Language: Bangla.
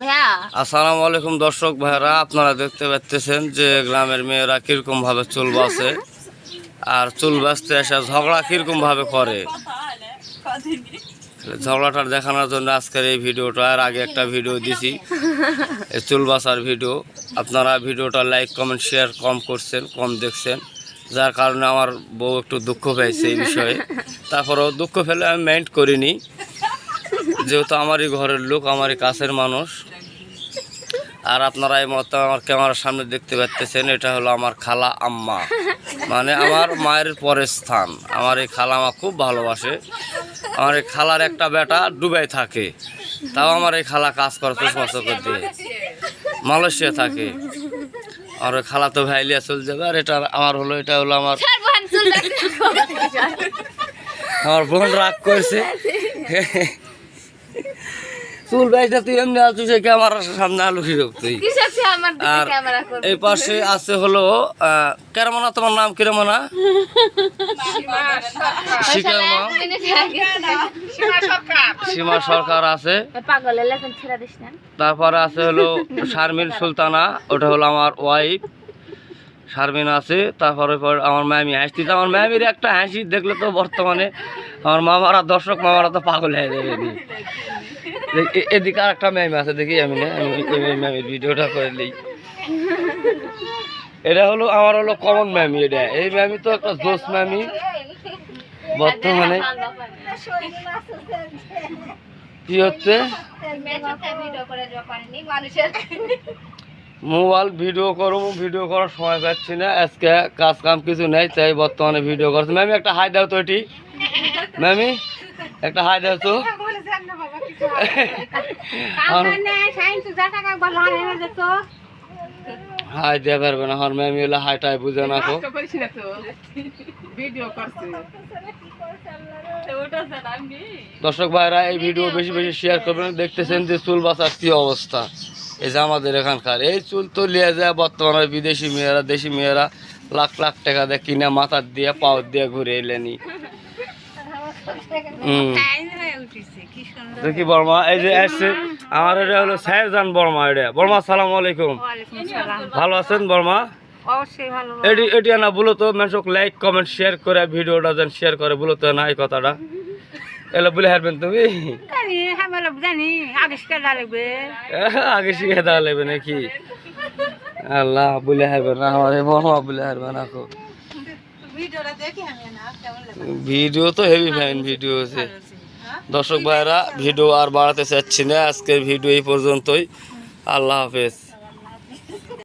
আসসালামু আলাইকুম দর্শক ভাইরা আপনারা দেখতে পাচ্ছেন যে গ্রামের মেয়েরা কীরকম ভাবে চুল বাসে আর চুল বাঁচতে এসে ঝগড়া কীরকম ভাবে করে ঝগড়াটা দেখানোর জন্য আজকের এই ভিডিওটা আর আগে একটা ভিডিও দিছি চুল বাসার ভিডিও। আপনারা ভিডিওটা লাইক, কমেন্ট, শেয়ার কম করছেন, কম দেখছেন, যার কারণে আমার বউ একটু দুঃখ পেয়েছে এই বিষয়ে। তারপরেও দুঃখ ফেলে আমি মাইন্ড করিনি। যেহেতু আমারই ঘরের লোক আমারই কাছের মানুষ। আর আপনারা এই মতো আমার ক্যামেরার সামনে দেখতে পাচ্ছেন এটা হলো আমার খালা আম্মা। মানে আমার মায়ের পরের স্থান। আমার এই খালা আমা খুব ভালোবাসে। আমার এই খালার একটা বেটা ডুবাই থাকে। তাও আমার এই খালা কাজ করে চশমা চোখের দিয়ে। মালয়েশিয়া থাকে। আর ওই খালা তো ভাইলিয়া চলে যাবে। আর এটা আমার হলো এটা হলো আমার আমার বোন রাগ করছে। চুল বাইটা তুই এমনি আছিস সে ক্যামেরার সামনে আলু হিরোক তুই। আর এই পাশে আছে হলো কেরমনা তোমার নাম কিরমনা শিকারমা সীমা সরকার আছে। তারপরে আছে হলো শারমিন সুলতানা ওটা হলো আমার ওয়াইফ শারমিন আছে, তারপরে পর আমার ম্যামি হাসি আমার ম্যামির একটা হাসি দেখলে তো বর্তমানে আমার মামারা দর্শক, মামারা তো পাগল হয়ে যাবে এদিকে। আর একটা ম্যামি আছে, দেখি আমি না ম্যামির ভিডিওটা করে নিই এটা হলো, আমার হলো কমন ম্যামি এটা। এই ম্যামি তো একটা জোস ম্যামি বর্তমানে কি হচ্ছে? মোবাইল ভিডিও করব ভিডিও করার সময় পাচ্ছি না আজকে কাজ কাম কিছু নেই তাই বর্তমানে ভিডিও করছি। ম্যামি একটা হাই দাও তো এটি। ম্যামি একটা হাই দাও তো। হাই দেওয়া পারবে না আমার ম্যামি হলে হাইটাই বুঝে না তো। দর্শক ভাইরা এই ভিডিও বেশি বেশি শেয়ার করবেন দেখতেছেন যে চুল বাঁচার কি অবস্থা। এই যে আমাদের এখানকার এই চুল তো লিয়ে যায় বর্তমানে বিদেশি মেয়েরা দেশি মেয়েরা লাখ লাখ টাকা দিয়ে কিনে মাথার দিয়ে পাও দিয়ে ঘুরে এলেনি। দেখি বর্মা? এই যে আসছে আমার এটা হলো বর্মা এটা। বর্মা সালাম আলাইকুম। ভালো আছেন বর্মা? এটি এটি না বলো তো মানুষক লাইক কমেন্ট শেয়ার করে ভিডিওটা যেন শেয়ার করে বলো তো না এই কথাটা। এলে বলে হারবেন তুমি। জানি লাগবে। আগে শিখে দেওয়া লাগবে নাকি? আল্লাহ বলে হারবে না আমার বড় বলে হারবে না খুব ভিডিও তো হেভি ফাইন ভিডিও আছে। দর্শক ভাইরা ভিডিও আর বাড়াতে চাচ্ছি না আজকের ভিডিও এই পর্যন্তই। আল্লাহ হাফেজ।